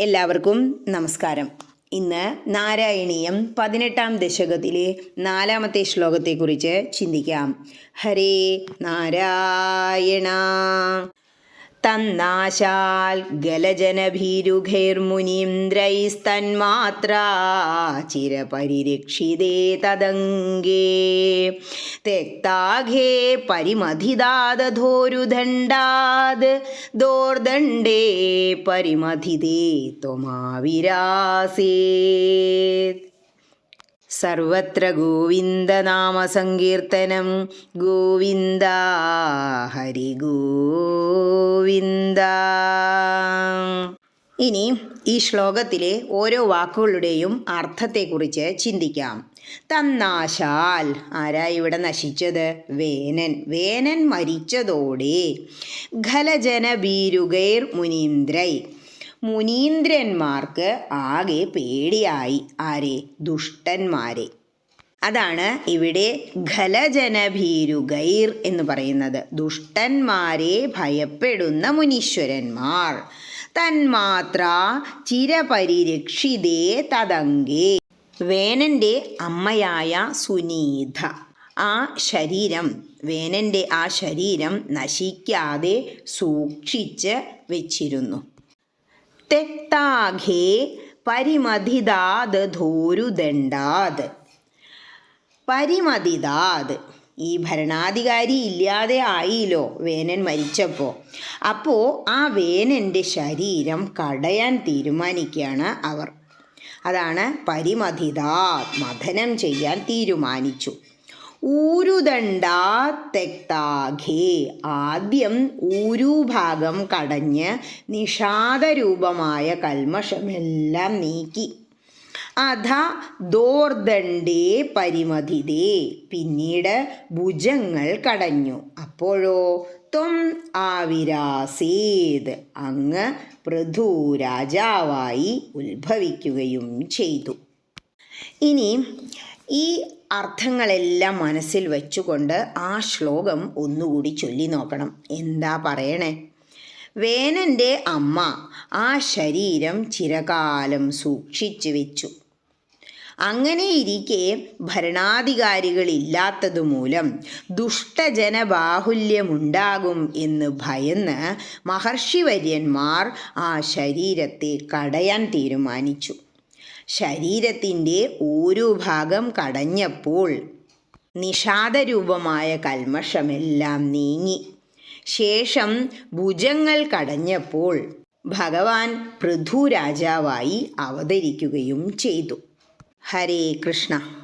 എല്ലാവർക്കും നമസ്കാരം. ഇന്ന് നാരായണീയം പതിനെട്ടാം ദശകത്തിലെ നാലാമത്തെ ശ്ലോകത്തെക്കുറിച്ച് ചിന്തിക്കാം. ഹരേ നാരായണ. തന്നാശാൽ ഗലജനഭീരുഖൈർമുനീന്ദ്രൈസ്തന്മാത്ര ചിരപരിരക്ഷിതേ തദംഗേ. തെക്താഘേ പരിമധിദാദോരുദണ്ഡാദ് ദോർദണ്ഡേ പരിമധിതേ ത്വമാവിരാസേത് സർവത്ര ഗോവിന്ദനാമസങ്കീർത്തനം ഗോവിന്ദ ഹരി ഗോവിന്ദ. ഇനി ഈ ശ്ലോകത്തിലെ ഓരോ വാക്കുകളുടെയും അർത്ഥത്തെക്കുറിച്ച് ചിന്തിക്കാം. തന്നാശാൽ ആരാ ഇവിടെ നശിച്ചത്? വേനൻ. വേനൻ മരിച്ചതോടെ ഖലജന ബീരുഗൈർ മുനീന്ദ്രൈ. മുനീന്ദ്രന്മാർക്ക് ആകെ പേടിയായി. ആരെ? ദുഷ്ടന്മാരെ. അതാണ് ഇവിടെ ഖലജനഭീരുഗൈർ എന്ന് പറയുന്നത്. ദുഷ്ടന്മാരെ ഭയപ്പെടുന്ന മുനീശ്വരന്മാർ. തന്മാത്ര ചിരപരിരക്ഷിതേ തദംഗേ. വേനന്റെ അമ്മയായ സുനീത ആ ശരീരം വേനന്റെ ആ ശരീരം നശിക്കാതെ സൂക്ഷിച്ച് വെച്ചിരുന്നു. തെക്താഘേ പരിമതിദാത് ധോരുദണ്ഡാത് പരിമതിദാത് ഈ ഭരണാധികാരി ഇല്ലാതെ ആയില്ലോ വേനൻ മരിച്ചപ്പോൾ അപ്പോൾ ആ വേനന്റെ ശരീരം കടയാൻ തീരുമാനിക്കുകയാണ് അവർ. അതാണ് പരിമതിതാ മഥനം ചെയ്യാൻ തീരുമാനിച്ചു. ഊരുദണ്ഡാ തെക്താഘേ. ആദ്യം ഊരുഭാഗം കടഞ്ഞ് നിഷാദരൂപമായ കൽമഷമെല്ലാം നീക്കി. അധ ദോർദണ്ഡേ പരിമതിതേ. പിന്നീട് ഭുജങ്ങൾ കടഞ്ഞു. അപ്പോഴോ? ത്വം ആവിരാസേത്. അങ്ങ് പൃഥു രാജാവായി ഉത്ഭവിക്കുകയും ചെയ്തു. ഇനി ഈ അർത്ഥങ്ങളെല്ലാം മനസ്സിൽ വെച്ചുകൊണ്ട് ആ ശ്ലോകം ഒന്നുകൂടി ചൊല്ലി നോക്കണം. എന്താ പറയണേ? വേനന്റെ അമ്മ ആ ശരീരം ചിരകാലം സൂക്ഷിച്ചു വെച്ചു. അങ്ങനെ ഇരിക്കെ ഭരണാധികാരികളില്ലാത്തതുമൂലം ദുഷ്ടജനബാഹുല്യമുണ്ടാകും എന്ന് ഭയന്ന് മഹർഷിവര്യന്മാർ ആ ശരീരത്തെ കടയാൻ തീരുമാനിച്ചു. ശരീരത്തിന്റെ ഓരോ ഭാഗം കടഞ്ഞപ്പോൾ നിഷാദരൂപമായ കൽമഷമെല്ലാം നീങ്ങി. ശേഷം ഭുജങ്ങൾ കടഞ്ഞപ്പോൾ ഭഗവാൻ പൃഥു രാജാവായി അവതരിക്കുകയും ചെയ്തു. ഹരേ കൃഷ്ണ.